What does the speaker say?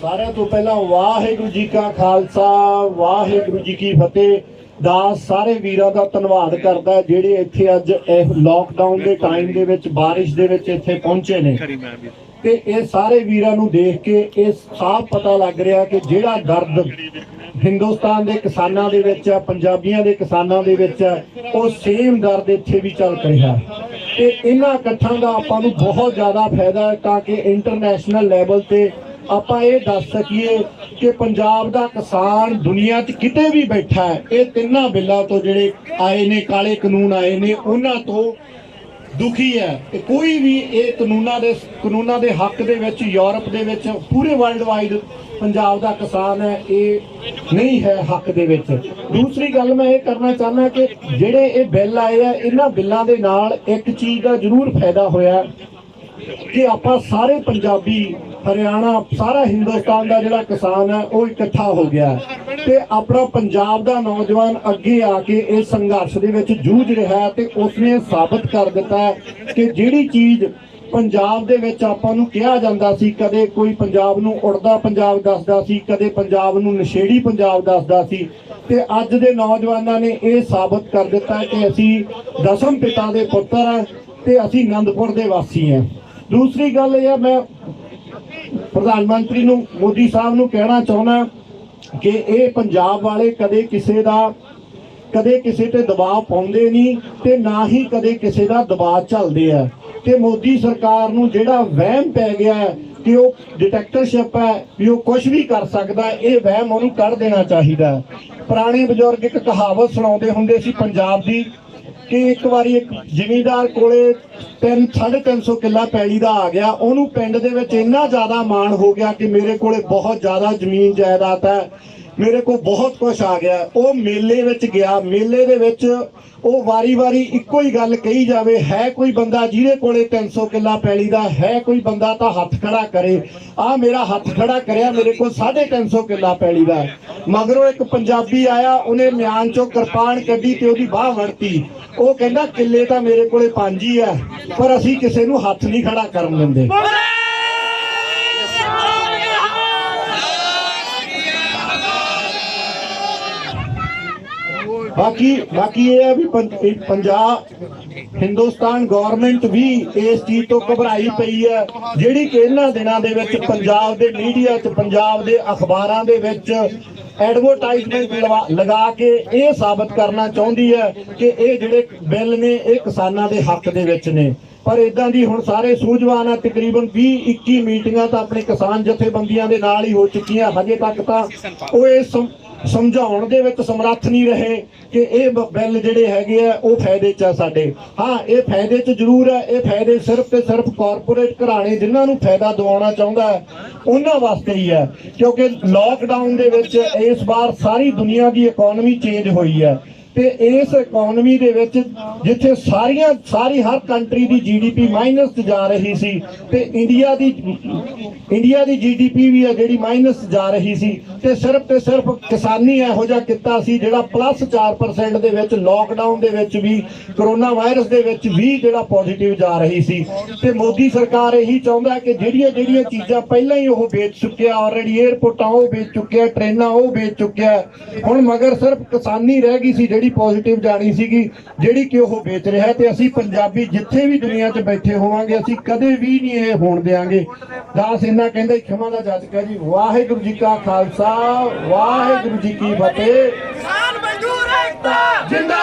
ਸਾਰਿਆਂ ਤੋਂ ਪਹਿਲਾਂ ਵਾਹਿਗੁਰੂ ਜੀ ਕਾ ਖਾਲਸਾ ਵਾਹਿਗੁਰੂ ਜੀ ਕੀ ਫਤਿਹ ਦਾ ਸਾਰੇ ਵੀਰਾਂ ਦਾ ਧੰਨਵਾਦ ਕਰਦਾ ਜਿਹੜੇ ਇੱਥੇ ਅੱਜ ਇਹ ਲੋਕਡਾਊਨ ਦੇ ਟਾਈਮ ਦੇ ਵਿੱਚ ਬਾਰਿਸ਼ ਦੇ ਵਿੱਚ ਇੱਥੇ ਪਹੁੰਚੇ ਨੇ। ਤੇ ਇਹ ਸਾਰੇ ਵੀਰਾਂ ਨੂੰ ਦੇਖ ਕੇ ਇਹ ਸਾਫ਼ ਪਤਾ ਲੱਗ ਰਿਹਾ ਕਿ ਜਿਹੜਾ ਦਰਦ ਹਿੰਦੁਸਤਾਨ ਦੇ ਕਿਸਾਨਾਂ ਦੇ ਵਿੱਚ ਹੈ ਪੰਜਾਬੀਆਂ ਦੇ ਕਿਸਾਨਾਂ ਦੇ ਵਿੱਚ ਹੈ ਉਹ ਸੇਮ ਦਰਦ ਇੱਥੇ ਵੀ ਚੱਲ ਰਿਹਾ। ਤੇ ਇਹਨਾਂ ਇਕੱਠਾਂ ਦਾ ਆਪਾਂ ਨੂੰ ਬਹੁਤ ਜ਼ਿਆਦਾ ਫਾਇਦਾ ਹੈ ਤਾਂ ਕਿ ਇੰਟਰਨੈਸ਼ਨਲ ਲੈਵਲ ਤੇ ਆਪਾਂ ਇਹ ਦੱਸ ਸਕੀਏ ਕਿ ਪੰਜਾਬ ਦਾ ਕਿਸਾਨ ਦੁਨੀਆ 'ਚ ਕਿਤੇ ਵੀ ਬੈਠਾ ਹੈ, ਇਹ ਤਿੰਨਾਂ ਬਿੱਲਾਂ ਤੋਂ ਜਿਹੜੇ ਆਏ ਨੇ, ਕਾਲੇ ਕਾਨੂੰਨ ਆਏ ਨੇ, ਉਹਨਾਂ ਤੋਂ ਦੁਖੀ ਹੈ। ਤੇ ਕੋਈ ਵੀ ਇਹ ਕਾਨੂੰਨਾਂ ਦੇ ਕਾਨੂੰਨਾਂ ਦੇ ਹੱਕ ਦੇ ਵਿੱਚ, ਯੂਰਪ ਦੇ ਵਿੱਚ, ਪੂਰੇ ਵਰਲਡ ਵਾਈਡ ਪੰਜਾਬ ਦਾ ਕਿਸਾਨ ਹੈ, ਇਹ ਨਹੀਂ ਹੈ ਹੱਕ ਦੇ ਵਿੱਚ। ਦੂਸਰੀ ਗੱਲ ਮੈਂ ਇਹ ਕਰਨਾ ਚਾਹੁੰਦਾ ਕਿ ਜਿਹੜੇ ਇਹ ਬਿੱਲ ਆਏ ਆ, ਇਹਨਾਂ ਬਿੱਲਾਂ ਦੇ ਨਾਲ ਇੱਕ ਚੀਜ਼ ਦਾ ਜ਼ਰੂਰ ਫਾਇਦਾ ਹੋਇਆ। ਕਿ ਆਪਾਂ ਸਾਰੇ ਪੰਜਾਬੀ, ਹਰਿਆਣਾ, ਸਾਰਾ ਹਿੰਦੁਸਤਾਨ ਦਾ ਜਿਹੜਾ ਕਿਸਾਨ ਹੈ, ਉਹ ਇਕੱਠਾ ਹੋ ਗਿਆ ਤੇ ਆਪਣਾ ਪੰਜਾਬ ਦਾ ਨੌਜਵਾਨ ਅੱਗੇ ਆ ਕੇ ਇਸ ਸੰਘਰਸ਼ ਦੇ ਵਿੱਚ ਜੂਝ ਰਿਹਾ ਹੈ ਤੇ ਉਸਨੇ ਸਾਬਤ ਕਰ ਦਿੱਤਾ ਕਿ ਜਿਹੜੀ ਚੀਜ਼ ਪੰਜਾਬ ਦੇ ਵਿੱਚ ਆਪਾਂ ਨੂੰ ਕਿਹਾ ਜਾਂਦਾ ਸੀ, ਕਦੇ ਕੋਈ ਪੰਜਾਬ ਨੂੰ ਉੜਦਾ ਪੰਜਾਬ ਦੱਸਦਾ ਸੀ, ਕਦੇ ਪੰਜਾਬ ਨੂੰ ਨਸ਼ੇੜੀ ਪੰਜਾਬ ਦੱਸਦਾ ਸੀ, ਤੇ ਅੱਜ ਦੇ ਨੌਜਵਾਨਾਂ ਨੇ ਇਹ ਸਾਬਤ ਕਰ ਦਿੱਤਾ ਕਿ ਅਸੀਂ ਦਸਮ ਪਿਤਾ ਦੇ ਪੁੱਤਰ ਹਾਂ ਤੇ ਅਸੀਂ ਆਨੰਦਪੁਰ ਦੇ ਵਾਸੀ ਹਾਂ। ਦੂਸਰੀ ਗੱਲ ਇਹ ਹੈ ਮੈਂ ਪ੍ਰਧਾਨ ਮੰਤਰੀ ਨੂੰ, ਮੋਦੀ ਸਾਹਿਬ ਨੂੰ ਕਹਿਣਾ ਚਾਹੁੰਦਾ ਕਿ ਇਹ ਪੰਜਾਬ ਵਾਲੇ ਕਦੇ ਕਿਸੇ ਦਾ, ਕਦੇ ਕਿਸੇ ਤੇ ਦਬਾਅ ਪਾਉਂਦੇ ਨਹੀਂ ਤੇ ਨਾ ਹੀ ਕਦੇ ਕਿਸੇ ਦਾ ਦਬਾਅ ਝੱਲਦੇ ਆ ਤੇ ਮੋਦੀ ਸਰਕਾਰ ਨੂੰ ਜਿਹੜਾ ਵਹਿਮ ਪੈ ਗਿਆ ਕਿ ਉਹ ਡਿਟੈਕਟਰਸ਼ਿਪ ਹੈ, ਵੀ ਉਹ ਕੁਝ ਵੀ ਕਰ ਸਕਦਾ ਇਹ ਵਹਿਮ ਉਹਨੂੰ ਕੱਢ ਦੇਣਾ ਚਾਹੀਦਾ ਹੈ। ਪੁਰਾਣੇ ਬਜ਼ੁਰਗ ਇੱਕ ਕਹਾਵਤ ਸੁਣਾਉਂਦੇ ਹੁੰਦੇ ਸੀ, ਪੰਜਾਬ ਦੀ ਕਿ ਇੱਕ ਵਾਰੀ ਇੱਕ ਜ਼ਿਮੀਂਦਾਰ ਕੋਲੇ 3 350 ਕਿੱਲਾ ਪੈਲੀ ਦਾ ਆ ਗਿਆ, ਉਹਨੂੰ ਪਿੰਡ ਦੇ ਵਿੱਚ ਇੰਨਾ ਜ਼ਿਆਦਾ ਮਾਣ ਹੋ ਗਿਆ ਕਿ ਮੇਰੇ ਕੋਲੇ ਬਹੁਤ ਜ਼ਿਆਦਾ ਜ਼ਮੀਨ ਜਾਇਦਾਦ ਹੈ। ਮੇਰੇ ਕੋਲ ਬਹੁਤ ਕੁਝ ਆ ਗਿਆ। ਉਹ ਮੇਲੇ ਵਿੱਚ ਗਿਆ। ਮੇਲੇ ਦੇ ਵਿੱਚ ਉਹ ਵਾਰੀ-ਵਾਰੀ ਇੱਕੋ ਹੀ ਗੱਲ ਕਹੀ ਜਾਵੇ, ਹੈ ਕੋਈ ਬੰਦਾ ਜਿਹਦੇ ਕੋਲੇ 300 ਕਿੱਲਾ ਪੈਲੀ ਦਾ, ਹੈ ਕੋਈ ਬੰਦਾ ਤਾਂ ਹੱਥ ਖੜਾ ਕਰੇ। ਆ ਮੇਰਾ ਹੱਥ ਖੜਾ ਕਰਿਆ, ਮੇਰੇ ਕੋਲ 350 ਕਿੱਲਾ ਪੈਲੀ ਦਾ ਮਗਰੋਂ ਇੱਕ ਪੰਜਾਬੀ ਆਇਆ, ਉਹਨੇ ਮਿਆਨ ਚੋਂ ਕਿਰਪਾਨ ਕੱਢੀ ਤੇ ਉਹਦੀ ਬਾਹ ਵੜਤੀ। ਉਹ ਕਹਿੰਦਾ, ਕਿੱਲੇ ਤਾਂ ਮੇਰੇ ਕੋਲੇ ਪੰਜ ਹੀ ਆ, ਪਰ ਅਸੀਂ ਕਿਸੇ ਨੂੰ ਹੱਥ ਨਹੀਂ ਖੜਾ ਕਰਨ ਦਿੰਦੇ। ਬਾਕੀ ਬਾਕੀ ਇਹ ਹੈ ਵੀ ਪੰਜਾਬ, ਹਿੰਦੁਸਤਾਨ ਗਵਰਨਮੈਂਟ ਵੀ ਇਸ ਚੀਜ਼ ਤੋਂ ਘਬਰਾਈ ਪਈ ਹੈ, ਜਿਹੜੀ ਕਿ ਇਹਨਾਂ ਦਿਨਾਂ ਦੇ ਵਿੱਚ ਪੰਜਾਬ ਦੇ ਮੀਡੀਆ 'ਚ, ਪੰਜਾਬ ਦੇ ਅਖਬਾਰਾਂ ਦੇ ਵਿੱਚ ਐਡਵਰਟਾਈਜ਼ਮੈਂਟ ਲਗਾ ਕੇ ਇਹ ਸਾਬਤ ਕਰਨਾ ਚਾਹੁੰਦੀ ਹੈ ਕਿ ਇਹ ਜਿਹੜੇ ਬਿੱਲ ਨੇ, ਇਹ ਕਿਸਾਨਾਂ ਦੇ ਹੱਕ ਦੇ ਵਿੱਚ ਨੇ। ਪਰ ਇਦਾਂ ਦੀ ਹੁਣ ਸਾਰੇ ਸੂਝਵਾਨ ਆ, ਤਕਰੀਬਨ 20 21 ਮੀਟਿੰਗਾਂ ਤਾਂ ਆਪਣੇ ਕਿਸਾਨ ਜਥੇਬੰਦੀਆਂ ਦੇ ਨਾਲ ਹੀ ਹੋ ਚੁੱਕੀਆਂ, ਹਜੇ ਤੱਕ ਤਾਂ ਉਹ ਇਸ ਸਮਝਾਉਣ ਦੇ ਵਿੱਚ ਸਮਰੱਥ ਨਹੀਂ ਰਹੇ ਕਿ ਇਹ ਬਿੱਲ ਜਿਹੜੇ ਹੈਗੇ ਆ, ਉਹ ਫਾਇਦੇ ਚ ਆ ਸਾਡੇ। ਹਾਂ, ਇਹ ਫਾਇਦੇ ਚ ਜ਼ਰੂਰ ਹੈ ਇਹ ਫਾਇਦੇ ਸਿਰਫ ਤੇ ਸਿਰਫ ਕਾਰਪੋਰੇਟ ਘਰਾਣੇ ਜਿਨ੍ਹਾਂ ਨੂੰ ਫਾਇਦਾ ਦਿਵਾਉਣਾ ਚਾਹੁੰਦਾ ਹੈ, ਉਹਨਾਂ ਵਾਸਤੇ ਹੀ ਹੈ। ਕਿਉਂਕਿ ਲਾਕਡਾਊਨ ਦੇ ਵਿੱਚ ਇਸ ਵਾਰ ਸਾਰੀ ਦੁਨੀਆ ਦੀ ਇਕਨੋਮੀ ਚੇਂਜ ਹੋਈ ਹੈ। ਤੇ ਇਸ ਇਕਨੋਮੀ ਦੇ ਵਿੱਚ ਜਿੱਥੇ ਸਾਰੀਆਂ ਸਾਰੀ ਹਰ ਕੰਟਰੀ ਦੀ ਜੀਡੀਪੀ ਮਾਈਨਸ ਜਾ ਰਹੀ ਸੀ ਤੇ ਇੰਡੀਆ ਦੀ ਇੰਡੀਆ ਦੀ ਜੀਡੀਪੀ ਵੀ ਹੈ ਜਿਹੜੀ ਮਾਈਨਸ ਜਾ ਰਹੀ ਸੀ ਤੇ ਸਿਰਫ ਤੇ ਸਿਰਫ ਕਿਸਾਨੀ ਇਹੋ ਜਿਹਾ ਕਿੱਤਾ ਸੀ ਜਿਹੜਾ ਪਲੱਸ 4% ਦੇ ਵਿੱਚ ਲੋਕਡਾਊਨ ਦੇ ਵਿੱਚ ਵੀ ਕਰੋਨਾ ਵਾਇਰਸ ਦੇ ਵਿੱਚ ਵੀ ਜਿਹੜਾ ਪੋਜ਼ਿਟਿਵ ਜਾ ਰਹੀ ਸੀ। ਤੇ ਮੋਦੀ ਸਰਕਾਰ ਇਹੀ ਚਾਹੁੰਦਾ ਕਿ ਜਿਹੜੀਆਂ ਜਿਹੜੀਆਂ ਚੀਜ਼ਾਂ ਪਹਿਲਾਂ ਹੀ ਉਹ ਵੇਚ ਚੁੱਕਿਆ ਆਲਰੇਡੀ 에ਅਰਪੋਰਟਾਂ ਉਹ ਵੇਚ ਚੁੱਕਿਆ, ਟ੍ਰੇਨਾਂ ਉਹ ਵੇਚ ਚੁੱਕਿਆ। ਹੁਣ ਮਗਰ ਸਿਰਫ ਕਿਸਾਨੀ ਰਹਿ ਗਈ ਸੀ ਜਿਹੜੀ ਪੋਜ਼ਿਟਿਵ ਜਾਣੀ ਸੀਗੀ ਜਿਹੜੀ ਕਿ ਉਹ ਵੇਚ ਰਿਹਾ ਤੇ ਅਸੀਂ ਪੰਜਾਬੀ ਜਿੱਥੇ ਵੀ ਦੁਨੀਆ 'ਚ ਬੈਠੇ ਹੋਵਾਂਗੇ ਅਸੀਂ ਕਦੇ ਵੀ ਨਹੀਂ ਇਹ ਹੋਣ ਦੇਾਂਗੇ ਦਾਸ ਇਹਨਾਂ ਕਹਿੰਦੇ ਖਿਮਾ ਦਾ ਜੱਜ ਕਹ ਜੀ ਵਾਹਿਗੁਰੂ ਜੀ ਕਾ ਖਾਲਸਾ ਵਾਹਿਗੁਰੂ ਜੀ ਕੀ ਫਤਿਹ। ਕਿਸਾਨ ਮਜ਼ਦੂਰ ਏਕਤਾ ਜਿੰਦਾ